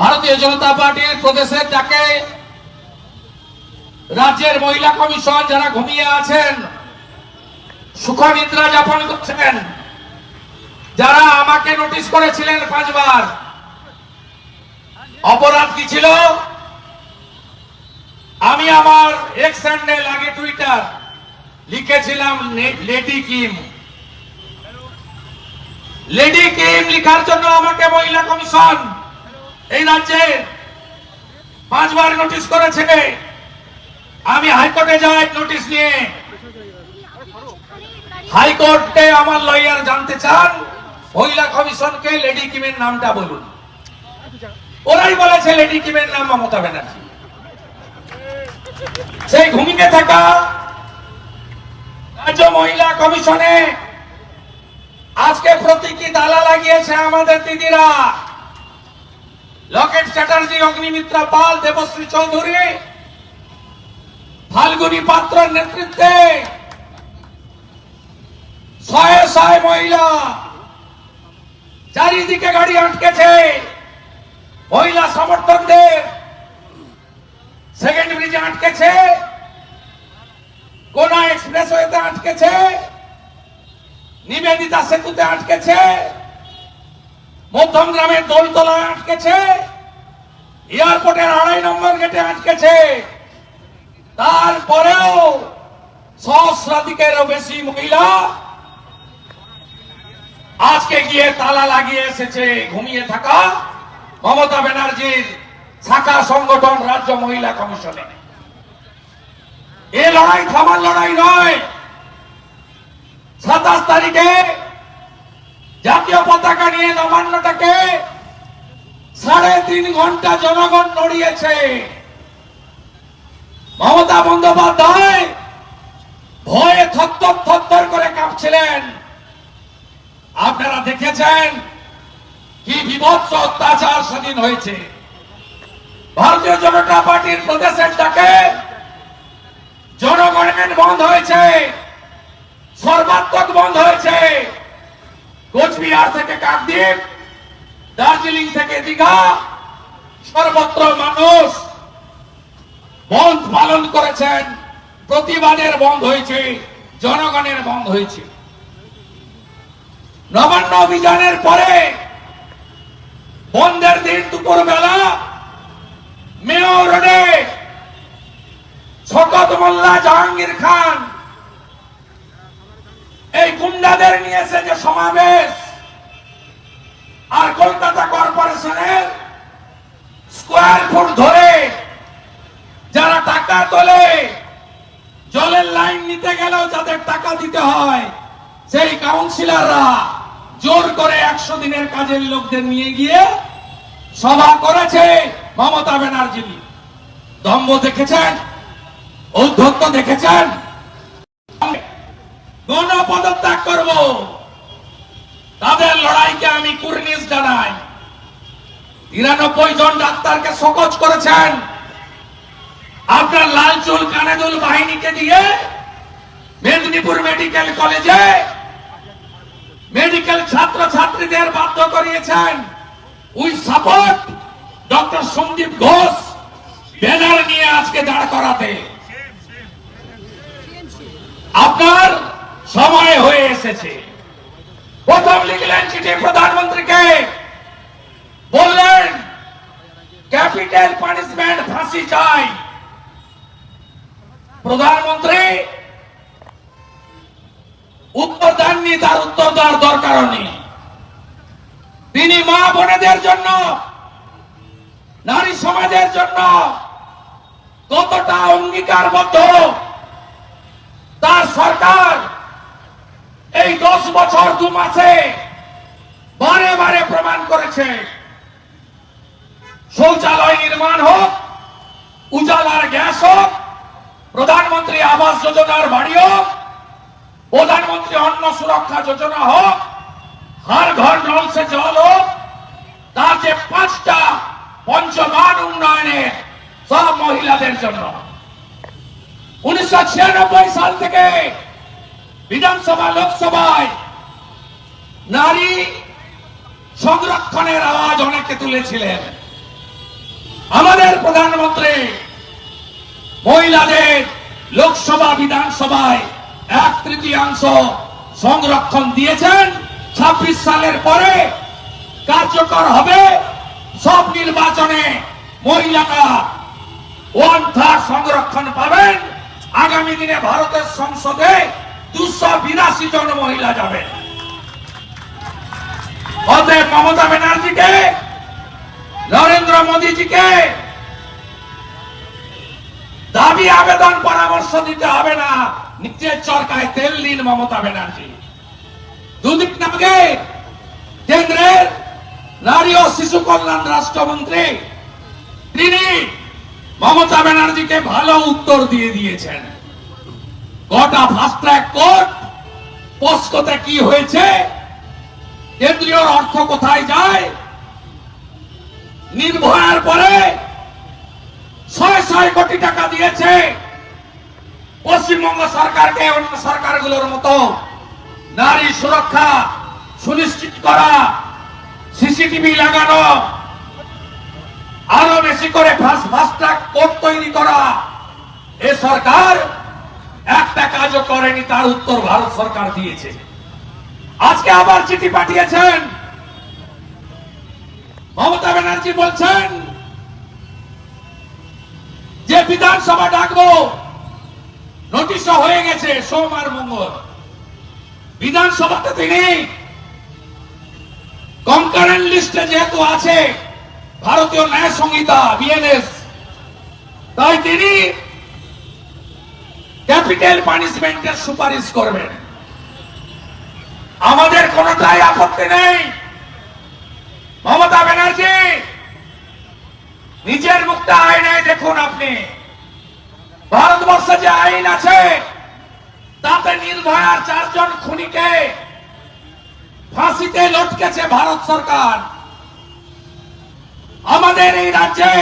ভারতীয় জনতা পার্টির প্রদেশের ডাকে রাজ্যের মহিলা কমিশন যারা ঘুমিয়ে আছেন সুখ নিদ্রা যাপন করছেন, যারা আমাকে নোটিশ করেছিলেন পাঁচবার, অপরাধ কি ছিল? আমি আমার এক্স হ্যান্ডেল আগে টুইটার লিখেছিলাম লেডি কিম লেডি কিম লিখার জন্য আমাকে মহিলা কমিশন এই রাজ্যে পাঁচবার নোটিশ করেছে আমি হাইকোর্টে যাই নোটিশ নিয়ে। হাইকোর্টে আমার লয়ার জানতে চান, মহিলা কমিশনকে লেডি কিমের নামটা বলুন। ওরাই বলেছে লেডি কিমের নাম মমতা ব্যানার্জি। সেই ঘুমিয়ে থাকা রাজ্য মহিলা কমিশনে আজকে প্রতীকী তালা লাগিয়েছে আমাদের দিদিরা। লকেট চ্যাটার্জি অগ্নিমিত্রা পাল দেবশ্রী চৌধুরী, ফাল্গুনী পাত্রের নেতৃত্বে শয়ে শয়ে মহিলা চারিদিকে গাড়ি আটকেছে। মহিলা সমর্থকদের সেকেন্ড ব্রিজে আটকেছে। কোনা এক্সপ্রেস ওয়েতে আটকেছে। নিবেদিতা সেতুতে আটকেছে। মধ্যম গ্রামের দোলতলায় আটকেছে। এয়ারপোর্টের আড়াই নম্বর গেটে আটকেছে। তারপরেও সহস্রাধিকেরও বেশি মহিলা আজকে গিয়ে তালা লাগিয়ে এসেছে। ঘুমিয়ে থাকা মমতা ব্যানার্জির শাখা সংগঠন রাজ্য মহিলা কমিশনে। এ লড়াই থামার লড়াই নয়। সাতাশ তারিখে জাতীয় পতাকা নিয়ে নবান্নটাকে সাড়ে তিন ঘণ্টা জনগণ নড়িয়েছে। মমতা বন্দ্যোপাধ্যায় ভয়ে থরথর থরথর করে কাঁপছিলেন। আপনারা দেখেছেন কি বিভৎস অত্যাচার সেদিন হয়েছে। ভারতীয় জনতা পার্টির প্রদেশের ডাকে জনগণের বন্ধ হয়েছে, সর্বাত্মক বন্ধ হয়েছে। কোচবিহার থেকে কাকদ্বীপ, দার্জিলিং থেকে দীঘা, সর্বত্র মানুষ বন্ধ পালন করেছেন, প্রতিবাদের বন্ধ হয়েছে, জনগণের বন্ধ হয়েছে। নবান্ন অভিযানের পরে বন্ধের দিন দুপুর বেলা মেয় রোডে শকত মোল্লা জাহাঙ্গীর খান এই গুন্ডাদের নিয়েছে যে সমাবেশ। আর কলকাতা কর্পোরেশনের স্কোয়ার ফুট ধরে যারা টাকা তোলে, জলের লাইন নিতে গেলেও যাদের টাকা দিতে হয়, সেই কাউন্সিলররা জোর করে একশো দিনের কাজের লোকদের নিয়ে গিয়ে সভা করেছে মমতা ব্যানার্জি। দম্ভ দেখেছেন, ঔদ্ধত্য দেখেছেন। গণ পদত্যাগ করব। তাদের লড়াইকে আমি কুর্নিশ জানাই। তিরানব্বই জন ডাক্তারকে সকোচ করেছেন। আপনার লাল চুল, কানে দুল বাহিনীকে দিয়ে মেদিনীপুর মেডিকেল কলেজে মেডিকেল ছাত্র ছাত্রীদের বাধ্য করিয়েছেন। We support doctor Sandip Ghosh, banner নিয়ে আজকে দাঁড় করাতে। আপনার সময় হয়ে এসেছে। প্রথম লিখলেন চিঠি প্রধানমন্ত্রীকে বললেন, ক্যাপিটাল পানিশমেন্ট ফাঁসি চাই। প্রধানমন্ত্রী, উত্তর দেননি, তার উত্তর দেওয়ার দরকার নেই। তিনি মা বোনেদের জন্য, নারী সমাজের জন্য কতটা অঙ্গীকারবদ্ধ, তার সরকার এই দশ বছর দু মাসে বারে বারে প্রমাণ করেছে। শৌচালয় নির্মাণ হোক, উজালার গ্যাস হোক, প্রধানমন্ত্রী আবাস যোজনার বাড়ি হোক, প্রধানমন্ত্রী অন্ন সুরক্ষা যোজনা হোক হর ঘর নল সে জল হোক, তার যে পাঁচটা পঞ্চমান উন্নয়নে সব মহিলাদের জন্য। উনিশশো ছিয়ানব্বই সাল থেকে বিধানসভা, লোকসভায় নারী সংরক্ষণের আওয়াজ অনেকে তুলেছিলেন। আমাদের প্রধানমন্ত্রী মহিলাদের লোকসভা, বিধানসভায় এক তৃতীয়াংশ সংরক্ষণ দিয়েছেন। ছাব্বিশ সালের পরে কার্যকর হবে। সব নির্বাচনে মহিলারা ওয়ান থার্ড সংরক্ষণ পাবেন। আগামী দিনে ভারতের সংসদে দুশো বিরাশি জন মহিলা যাবেন মমতা ব্যানার্জিকে, নরেন্দ্র মোদীজিকে দাবি, আবেদন, পরামর্শ দিতে হবে না। নিজের চরকায় তেল দিন মমতা ব্যানার্জি। দুদিন আগে কেন্দ্রের নারী ও শিশু কল্যাণ রাষ্ট্রমন্ত্রী তিনি মমতা ব্যানার্জিকে ভালো উত্তর দিয়ে দিয়েছেন। গোটা ফাস্ট ট্র্যাক কোর্ট পস্কোতে কি হয়েছে কেন্দ্রীয় অর্থ কোথায় যায়? নির্ভয়ার পরে ছয় ছয় কোটি টাকা দিয়েছে পশ্চিমবঙ্গ সরকারকে, অন্য সরকারগুলোর মতো। নারী সুরক্ষা সুনিশ্চিত করা, সিসিটিভি লাগানো, আরও বেশি করে ফাস্ট ফাস্ট্রাক কোর্ট তৈরি করা। এ সরকার একটা কাজও করেনি, তার উত্তর ভারত সরকার দিয়েছে। আজকে আবার চিঠি পাঠিয়েছেন। মমতা ব্যানার্জি বলছেন যে বিধানসভা ডাকবো নোটিশ হয়ে গেছে, সোম আর মঙ্গল। বিধানসভাতে তিনি কনকারেন্ট লিস্টে যেহেতু আছে, ভারতীয় ন্যায় সংহিতা, বিএনএস, তাই তিনি ক্যাপিটাল পানিশমেন্টের সুপারিশ করবেন। আমাদের কোনটাই আপত্তি নেই। মমতা ব্যানার্জি, নিজের মুক্ত আইনে দেখুন আপনি। ভারতবর্ষে যে আইন আছে, তাতে নির্ভয়ার চারজন খুনিকে ফাঁসিতে লটকেছে ভারত সরকার। আমাদের এই রাজ্যে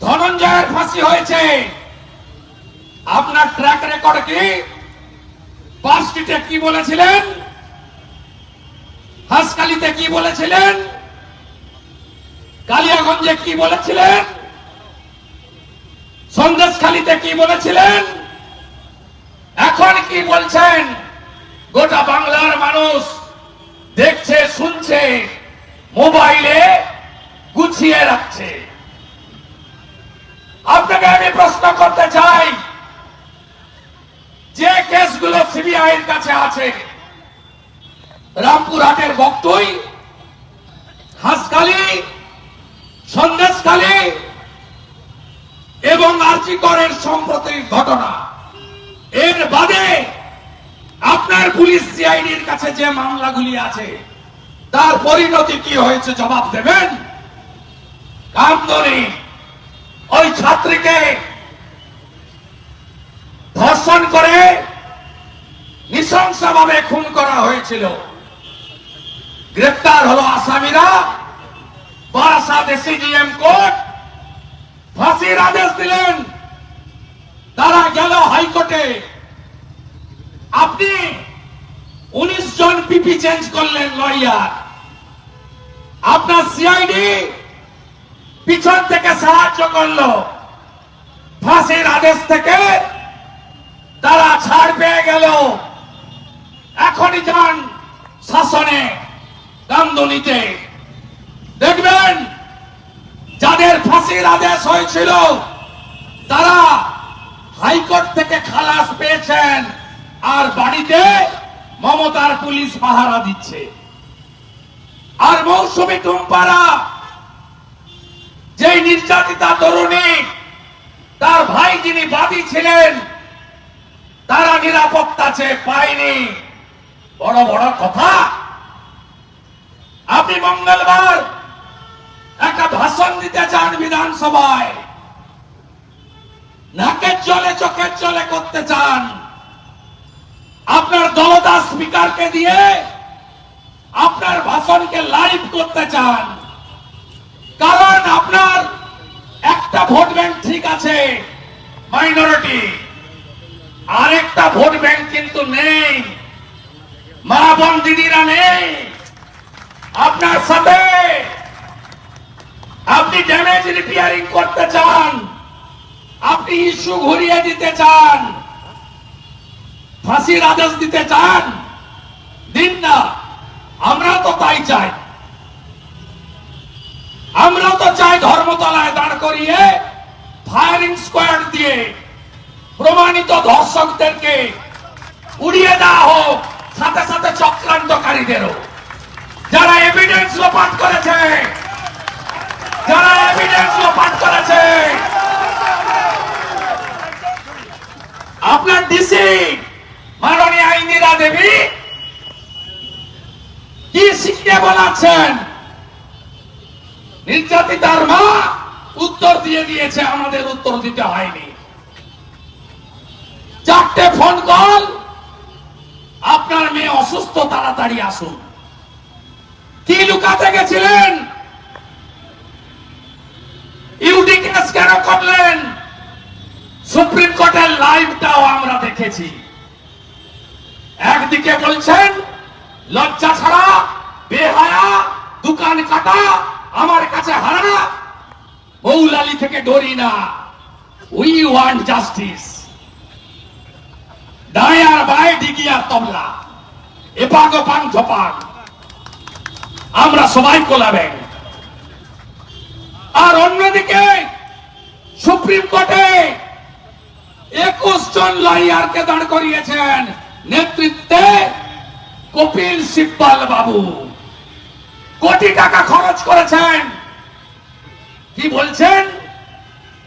ধনঞ্জয়ের ফাঁসি হয়েছে। আপনার ট্র্যাক রেকর্ড কি? পাঁচটিতে কি বলেছিলেন? হাসকালিতে কি বলেছিলেন? কালিয়াগঞ্জে কি বলেছিলেন? সন্দেশখালিতে কি বলেছিলেন? এখন কি বলছেন? গোটা বাংলার মানুষ দেখছে, শুনছে, মোবাইলে গুছিয়ে রাখছে। আপনাকে আমি প্রশ্ন করতে চাই যে কেসগুলো সিবিআই এর কাছে আছে রামপুরহাটের বক্তই হাসকালি সন্দেশখালী এবং আর্চিকরের সম্প্রতির ঘটনা। এর বাদে আপনার পুলিশ সিআইডির কাছে যে মামলাগুলি আছে, তার পরিণতি কি হয়েছে জবাব দেবেন? কামদনি, ওই ছাত্রীকে ধর্ষণ করে নৃশংসভাবে খুন করা হয়েছিল। গ্রেপ্তার হলো আসামিরা। বারাসাত এসিজিএম কোর্ট ফাঁসির আদেশ দিলেন। তারা গেল হাইকোর্টে। আপনি উনিশ জন পিপি চেঞ্জ করলেন লয়ার আপনার সিআইডি পিছন থেকে সাহায্য করল। ফাঁসির আদেশ থেকে তারা ছাড় পেয়ে গেল। এখনই যান শাসনে কান্দনিতে দেখবেন, যাদের ফাঁসির আদেশ হয়েছিল, তারা হাইকোর্ট থেকে খালাস পেয়েছেন আর বাড়িতে মমতার পুলিশ পাহারা দিচ্ছে। আর মৌসুমী টুম্পারা, যেই নির্যাতিতা তরুণী, তার ভাই যিনি বাদী ছিলেন তারা নিরাপত্তা চেয়ে পায়নি। বড় বড় কথা। আপনি মঙ্গলবার একটা ভাষণ দিতে চান বিধানসভায়। নাকের জলে, চোখের জলে করতে চান। আপনার দলদাস স্পিকারকে দিয়ে আপনার ভাষণকে লাইভ করতে চান। কারণ আপনার একটা ভোট ব্যাংক ঠিক আছে, মাইনরিটি। আরেকটা ভোট ব্যাংক কিন্তু নেই। মা বোন দিদিরা নেই। আপনার সাথে আপনি ড্যামেজ রিপেয়ারিং করতে চান, আপনি ইস্যু ঘুরিয়ে দিতে চান, ফাঁসির আদেশ দিতে চান, দিন না, আমরা তো তাই চাই। আমরা তো চাই ধর্মতলায় দাঁড় করিয়ে ফায়ারিং স্কোয়াড দিয়ে প্রমাণিত ধর্ষকদেরকে উড়িয়ে দেওয়া হোক, সাথে সাথে চক্রান্তকারীদেরও। যারা এভিডেন্স লোপাট করেছে, যারা এভিডেন্স লোপাট করেছে। আপনার ডিসি মাননীয় ইন্দিরা দেবী, কি শিখিয়ে বলাচ্ছেন? নির্যাতিতার মা উত্তর দিয়ে দিয়েছে, আমাদের উত্তর দিতে হয়নি। চারটে ফোন কল। আপনার মেয়ে অসুস্থ, তাড়াতাড়ি আসুন। কি লুকাতে গেছিলেন? ইউডি কেস কেন করলেন? সুপ্রিম কোর্টের লাইভটাও আমরা দেখেছি। একদিকে বলছেন, লজ্জা ছাড়া, বেহায়া, দোকান কাটা, আমার কাছে হারা মৌলালি থেকে ডরি না। We want justice. দায় আর বায় ডিগি আর তবলা। এপাগ পাং ধপাং আমরা সবাই কোলাবেন। আর অন্যদিকে সুপ্রিম কোর্টে একুশ জন লয়ারকে দাঁড় করিয়েছেন নেতৃত্বে কপিল সিব্বাল বাবু। কোটি টাকা খরচ করেছেন। কি বলছেন?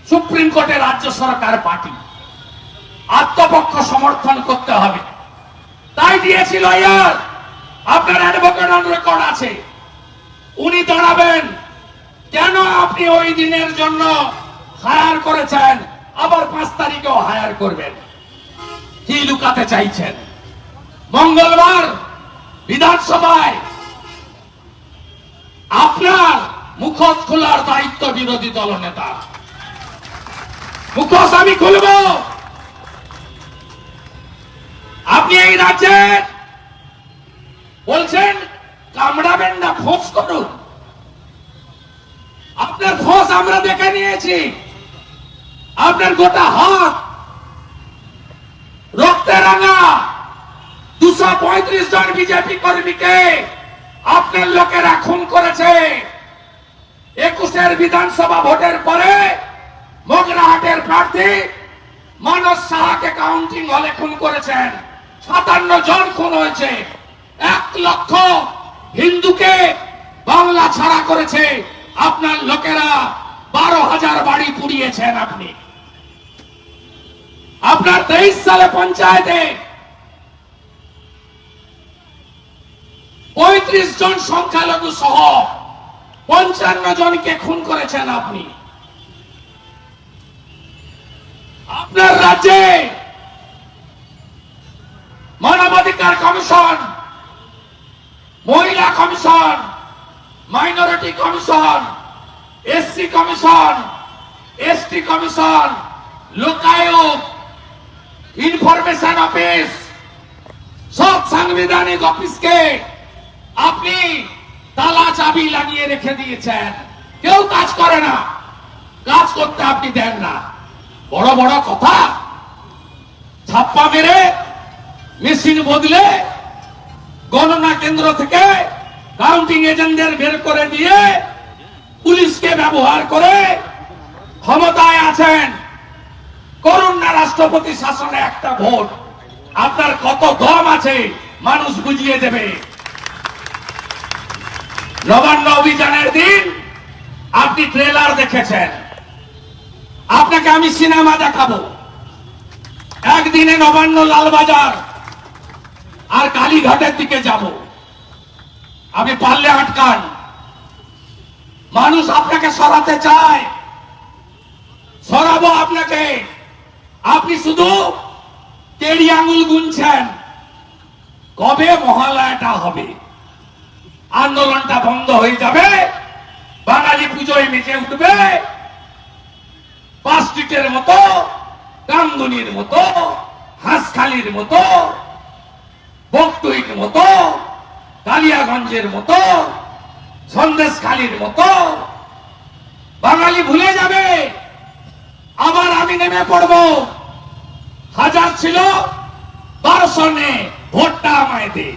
সুপ্রিম কোর্টে রাজ্য সরকার পার্টি। আত্মপক্ষ সমর্থন করতে হবে। তাই দিয়েছিল ইয়ার। আপনার অ্যাডভোকেট অন রেকর্ড আছে। উনি দাঁড়াবেন কেন আপনি ওই দিনের জন্য হায়ার করেছেন? আবার পাঁচ তারিখেও হায়ার করবেন। কি লুকাতে চাইছেন? মঙ্গলবার বিধানসভায় আপনার মুখোশ খোলার দায়িত্ব বিরোধী দল নেতা মুখোশ আমি খুলব। আপনি এই রাজ্যে বলছেন কামড়াবেন না ফোঁস করুন। আপনার ফোঁস আমরা দেখে নিয়েছি। আপনার গোটা হাত, রক্তে রাঙা দুশো পঁয়ত্রিশ জন বিজেপি কর্মীকে আপনার লোকেরা খুন করেছে। একুশের বিধানসভা ভোটের পরে মগরাহাটের প্রার্থী মানস সাহাকে কাউন্টিং হলে খুন করেছেন। সাতান্ন জন খুন হয়েছে। এক লক্ষ হিন্দুকে বাংলা ছাড়া করেছে। আপনার লোকেরা বারো হাজার বাড়ি পুড়িয়েছেন আপনি। আপনার তেইশ সালে পঞ্চায়েতে পঁয়ত্রিশ জন সংখ্যালঘু সহ পঞ্চান্ন জনকে খুন করেছেন আপনি। আপনার রাজ্যে মানবাধিকার কমিশন, মহিলা commission, minority commission, SC commission, ST commission, Lokayukta, information office, সব সাংবিধানিক অফিসকে আপনি তালা চাবি লাগিয়ে রেখে দিয়েছেন। কেউ কাজ করে না। কাজ করতে আপনি দেন না। বড় বড় কথা। ছাপ্পা মেরে মেশিন বদলে গণনা কেন্দ্র থেকে কাউন্টিং এজেন্টদের বের করে দিয়ে পুলিশকে ব্যবহার করে ক্ষমতায় আছেন। করুন না রাষ্ট্রপতি শাসনে একটা ভোট। আপনার কত দম আছে, মানুষ বুঝিয়ে দেবে। নবান্ন অভিযানের দিন আপনি ট্রেলার দেখেছেন। আপনাকে আমি সিনেমা দেখাবো। একদিনে নবান্ন লালবাজার আর কালীঘাটের দিকে যাব। আপনি পারলে আটকান। মানুষ আপনাকে সরাতে চায়। সরাবো আপনাকে। আপনি শুধু তেড়ি আঙুল গুনছেন। কবে মহালয়াটা হবে? আন্দোলনটা বন্ধ হয়ে যাবে। বাঙালি পুজোয় মেতে উঠবে। পাঁচ স্ট্রিটের মতো কামদুনির মতো, হাঁসখালির মতো বকটুইর মতো, কালিয়াগঞ্জের মতো, সন্দেশখালির মতো। বাঙালি ভুলে যাবে, আবার আমি নেমে পড়ব। হাজার ছিল, বারোশো নে ভোটটা আমায় দে।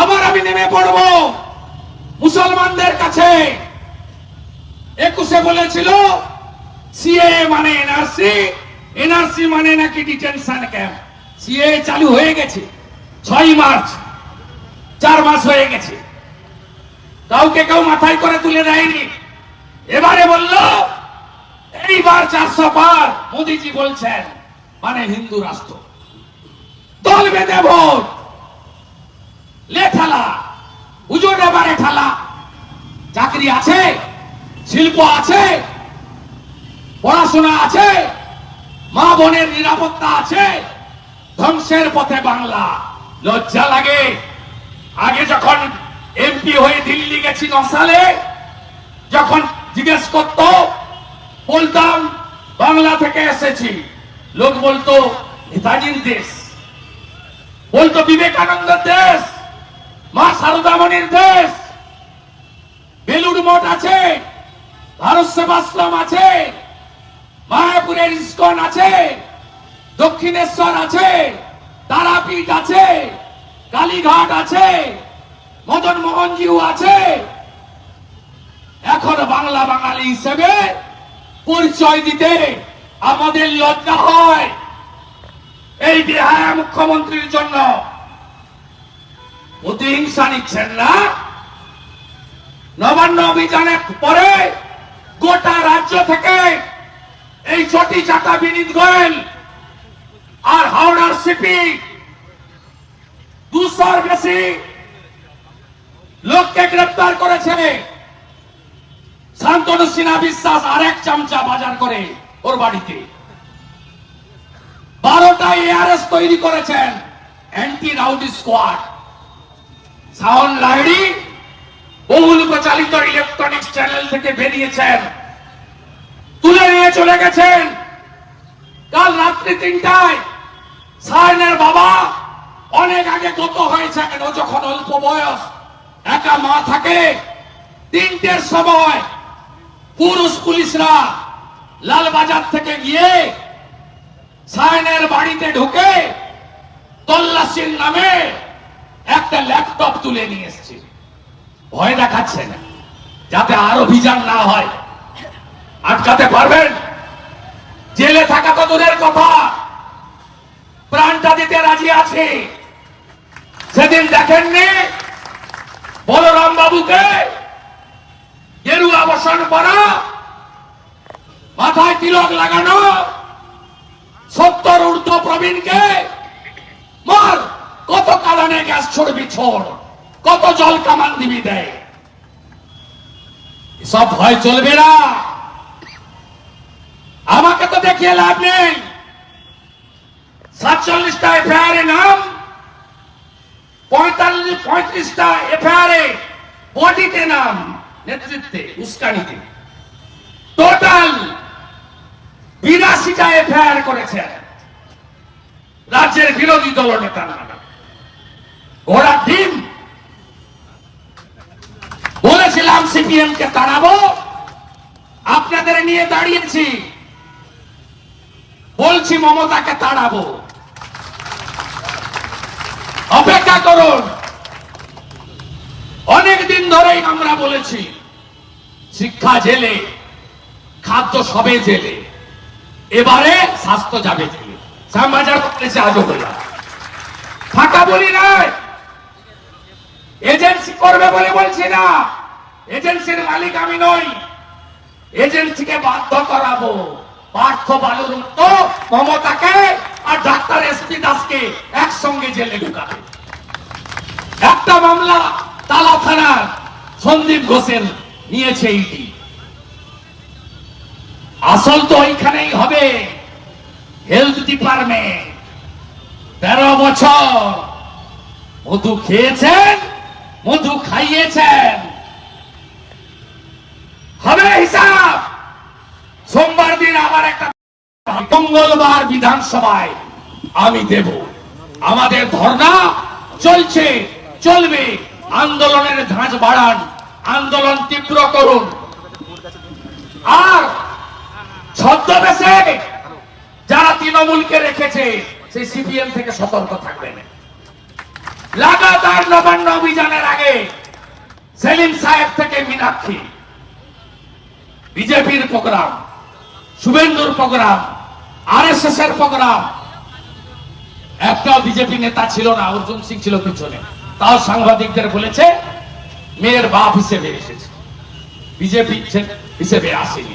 আবার আমি নেমে পড়ব, মুসলমানদের কাছে। একুশে বলেছিল, সিএ মানে এনআরসি এনআরসি মানে নাকি ডিটেনশন ক্যাম্প? সিএ চালু হয়ে গেছে। ছয় মার্চ, চার মাস হয়ে গেছে। কাউকে কেউ মাথায় করে তুলে দেয়নি। এবারে বলল, এইবার চারশো পার, মোদিজি বলছেন মানে হিন্দু রাষ্ট্র। দল বেঁধে ভোট। লে ঠেলা পুজোর এবারে ঠেলা। চাকরি আছে, শিল্প আছে, পড়াশোনা আছে, মা বোনের নিরাপত্তা আছে। ধ্বংসের পথে বাংলা। লজ্জা লাগে। আগে যখন এমপি হয়ে দিল্লি গেছি ন সালে যখন জিজ্ঞেস করত, বলতাম, বাংলা থেকে এসেছি। লোক বলতো, নেতাজির দেশ। বলতো বিবেকানন্দের দেশ। মা সারদামণির দেশ। বেলুড় মঠ আছে। ভারত সেবাশ্রম আছে। মায়াপুরের ইস্কন আছে। দক্ষিণেশ্বর আছে, তারাপীঠ আছে, কালীঘাট আছে, মদন মোহনজিউ আছে। এখন বাংলা বাঙালি হিসেবে পরিচয় দিতে আমাদের লজ্জা হয়। এই বিহার মুখ্যমন্ত্রীর জন্য। প্রতিহিংসা নিচ্ছেন না? নবান্ন অভিযানের পরে গোটা রাজ্য থেকে এই চটি চাটা বিনীত গোয়েল আর হাওড়ার সিপি দুশোর বেশি লোককে গ্রেপ্তার করেছে। শান্তনু সিনহা বিশ্বাস আরেক চামচা বাজার করে ওর বাড়িতে। বারোটা এআরএস তৈরি করেছেন অ্যান্টি রাউডি স্কোয়াড সাউন লাহিড়ি বহুল প্রচালিত ইলেকট্রনিক্স চ্যানেল থেকে বেরিয়েছেন। তুলে নিয়ে চলে গেছেন। কাল রাত্রি তিনটায় সায়নের বাবা অনেক আগে গত হয়েছেন ও যখন অল্প বয়স, একা মা থাকে, তিনটের সময় পুরুষ পুলিশরা লালবাজার থেকে গিয়ে সায়নের বাড়িতে ঢুকে তল্লাশির নামে একটা ল্যাপটপ তুলে নিয়ে এসছে। ভয় দেখাচ্ছে না, যাতে আর অভিযান না হয়। আটকাতে পারবেন? জেলে থাকা তো দূরের কথা। প্রাণটা দিতে রাজি আছে। সেদিন দেখেননি বলরাম বাবুকে গেরুয়া বসন করা, মাথায় তিলক লাগানো, সত্তর ঊর্ধ্ব প্রবীণকে মার, কত কালানে গ্যাস ছড়বি ছোড়, কত জল কামান দিবি দেয় সব ভয় চলবে না। আমাকে তো দেখিয়ে লাভ নেই। সাতচল্লিশটা এফআইআর নাম, পঁয়তাল্লিশ, পঁয়ত্রিশটা এফআইআর বডিতে নাম, নেতৃত্বে, উস্কানিতে। টোটাল বিরাশিটা এফআইআর করেছেন রাজ্যের বিরোধী দল নেতারা ঘোড়া টিম বলেছিলাম সিপিএম কে তাড়াবো। আপনাদের নিয়ে দাঁড়িয়েছি। বলছি মমতাকে তাড়াবো। অপেক্ষা করুন। অনেক দিন ধরেই আমরা বলেছি, শিক্ষা জেলে, খাদ্য সবে জেলে, এবারে স্বাস্থ্য যাবে জেলে। শ্যামবাজার বলেছে আজও বললাম। ফাঁকা বলি নয় এজেন্সি করবে বলে বলছি না। এজেন্সির মালিক আমি নই। এজেন্সিকে বাধ্য করাবো। পার্থ বালুর মতো মমতাকে আর ডাক্তার এসপি দাসকে একসঙ্গে জেলে ঢুকাবে। একটা মামলা তালা থানার সন্দীপ ঘোষের নিয়েছে ইডি। আসল তো ওইখানেই হবে হেলথ ডিপার্টমেন্ট তেরো বছর মধু খেয়েছেন, মধু খাইয়েছেন। হবে হিসাব। সোমবার দিন আবার একটা মঙ্গলবার বিধানসভায় আমি দেব। আমাদের ধর্ণা চলছে, চলবে। আন্দোলনের ধাঁচ বাড়ান, আন্দোলন তীব্র করুন। আর ছদ্মবেশে যারা তৃণমূলকে রেখেছে, সেই সিপিএম থেকে সতর্ক থাকবেন। লাগাতার নবান্ন অভিযানের আগে সেলিম সাহেব থেকে মীনাক্ষী। বিজেপির প্রোগ্রাম, শুভেন্দুর প্রোগ্রাম আর এস এস এর প্রোগ্রাম একটাও বিজেপি নেতা ছিল না, অর্জুন সিং ছিল পিছনে। তাও সাংবাদিকদের বলেছে, মেয়ের বাপ হিসেবে এসেছে। বিজেপি হিসেবে আসেনি।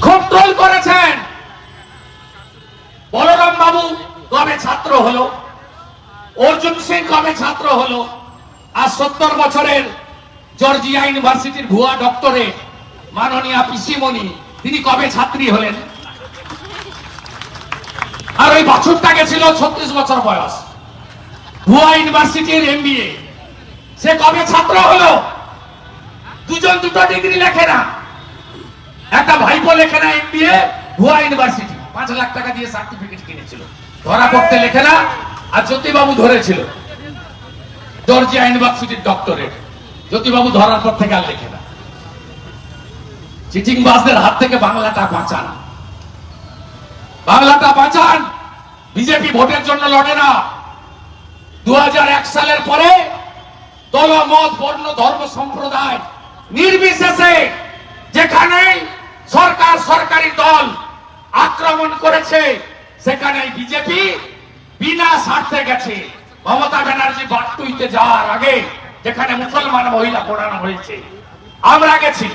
খুব ট্রোল করেছেন। বলরাম বাবু কবে ছাত্র হলো? অর্জুন সিং কবে ছাত্র হলো? আর সত্তর বছরের জর্জিয়া ইউনিভার্সিটির ভুয়া ডক্টরে মাননীয়া পিসিমণি, তিনি কবে ছাত্রী হলেন? আর ওই বাছুরটা গেছিল ছত্রিশ বছর বয়স। ভুয়া ইউনিভার্সিটির এমবিএ সে কবে ছাত্র হলো? দুজন দুটো ডিগ্রি লেখে না। একটা ভাইপো লেখে না এমবিএ ভুয়া ইউনিভার্সিটি। পাঁচ লাখ টাকা দিয়ে সার্টিফিকেট কিনেছিল। ধরা পড়তে লেখে না, আর জ্যোতিবাবু ধরেছিল। জর্জিয়া ইউনিভার্সিটির ডক্টরেট জ্যোতিবাবু ধরার পর থেকে আর লেখে না। চিটিং বাসদের হাত থেকে বাংলাটা বাঁচান। বাংলাটা বাঁচান। বিজেপি ভোটের জন্য লড়ে না। দু হাজার এক সালের পরে দল মত বর্ণ, ধর্ম, সম্প্রদায় নির্বিশেষে যেখানে সরকার সরকারি দল আক্রমণ করেছে, সেখানে বিজেপি বিনা স্বার্থে গেছে। মমতা ব্যানার্জি বাট্টুইতে যাওয়ার আগে যেখানে মুসলমান মহিলা পড়ানো হয়েছে, আমরা গেছি।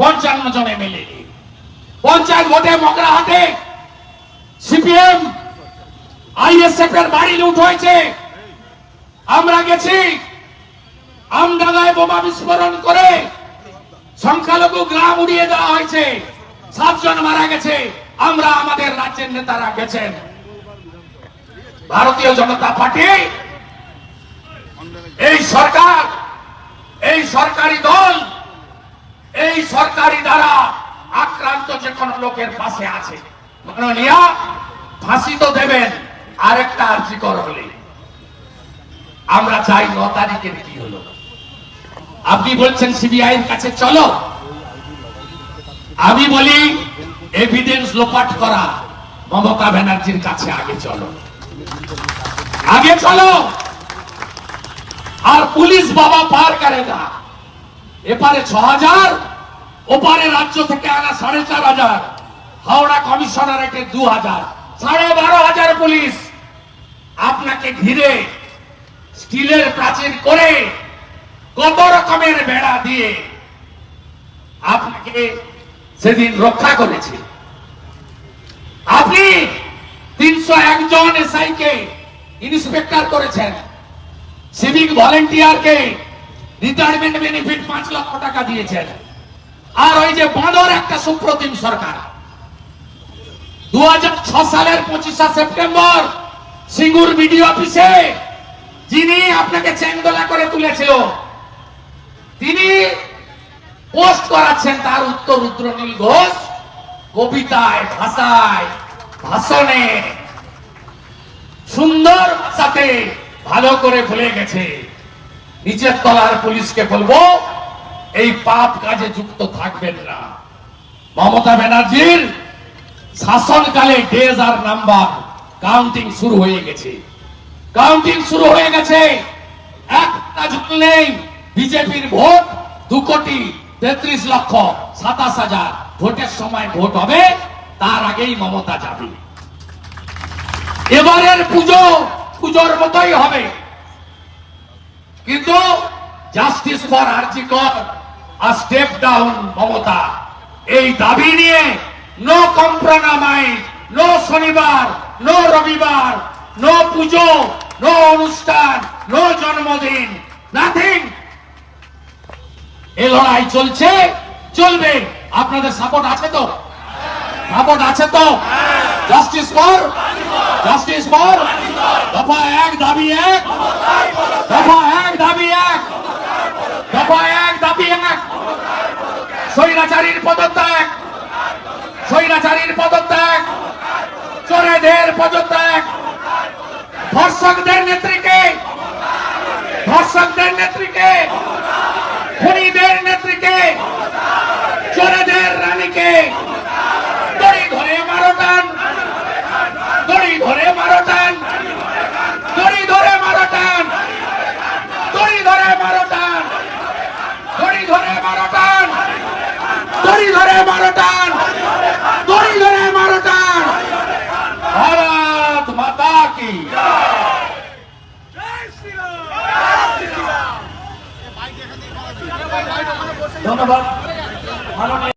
পঞ্চান্ন জন এমএলএ পঞ্চায়েত ভোটে মগরাহাটে সিপিএম আইএসএফ এর বাড়ি লুট হয়েছে। আমরা গেছি, আমডাঙ্গায় বোমা বিস্ফোরণ করে সংখ্যালঘু গ্রাম উড়িয়ে দেওয়া হয়েছে। সাতজন মারা গেছে, আমরা আমাদের রাজ্যের নেতারা গেছেন। ভারতীয় জনতা পার্টি, এই সরকার, এই সরকারি দল, এই সরকারি দ্বারা আক্রান্ত যে কোন লোকের পাশে আছে। মাননীয়া ফাঁসি তো দেবেন, আরেকটা আর্জি কর আমরা চাই ন তারিখের কি হলো। আপনি বলছেন সিবিআই কাছে চলো। আমি বলি এভিডেন্স লোপাট করা মমতা ব্যানার্জির কাছে আগে চলো। আগে চলো। আর পুলিশ বাবা পার করে না এপারে ছ হাজার, ওপারে রাজ্য থেকে আনা সাড়ে চার হাজার, হাওড়া কমিশনারেটে দু হাজার। সাড়ে বারো হাজার পুলিশ আপনাকে ঘিরে, স্টিলের প্রাচীর করে কত রকমের বেড়া দিয়ে আপনাকে সেদিন রক্ষা করেছে। আপনি তিনশো একজন এসআই কে ইন্সপেক্টর করেছেন। সিভিক ভলেন্টিয়ারকে রিটায়ারমেন্ট বেনিফিট পাঁচ লক্ষ টাকা দিয়েছেন। আর ওই যে বাঁদর একটা সুপ্রতিম সরকার। দু হাজার ছয় সালের সেপ্টেম্বর সিঙ্গুর বিডিও অফিসে যিনি আপনাকে করে তুলেছিল, তিনি পোস্ট করাচ্ছেন তার উত্তর রুদ্রনীল ঘোষ কবিতায়, ভাষায়, ভাষণে। সুন্দর সাথে ভালো করে ভুলে গেছে। নিচের তলার পুলিশকে বলব, এই পাপ কাজে যুক্ত থাকবেন না। মমতা ব্যানার্জির শাসনকালে ডেজ আর নাম্বার কাউন্টিং শুরু হয়ে গেছে। কাউন্টিং শুরু হয়ে গেছে। একটা নেই। বিজেপির ভোট দু কোটি তেত্রিশ লক্ষ সাতাশ হাজার ভোটের সময় ভোট হবে, তার আগেই মমতা যাবে। এবারের পুজো পুজোর মতোই হবে। কিন্তু জাস্টিস ফর আর্জিকর আর স্টেপ ডাউন মমতা। এই দাবি নিয়ে নো কম্প্রোমাইজ নো শনিবার নো রবিবার নো পুজো নো অনুষ্ঠান নো জন্মদিন নাথিং এ লড়াই চলছে, চলবে। আপনাদের সাপোর্ট আছে তো? সাপোর্ট আছে তো? জাস্টিস ফর জাস্টিস ফর দফা এক, দাবি এক। দফা এক, দাবি এক। দফা এক, দাবি এক। স্বৈরাচারীর পদত্যাগ স্বৈরাচারীর পদত্যাগ চোরেদের পদত্যাগ ধর্ষকদের নেত্রীকে ধর্ষকদের নেত্রীকে খুনিদের নেত্রীকে চোরেদের রানীকে ধরে বারো টান দড়ি ধরে বারো টান ভারত মাতা কি ধন্যবাদ ভালো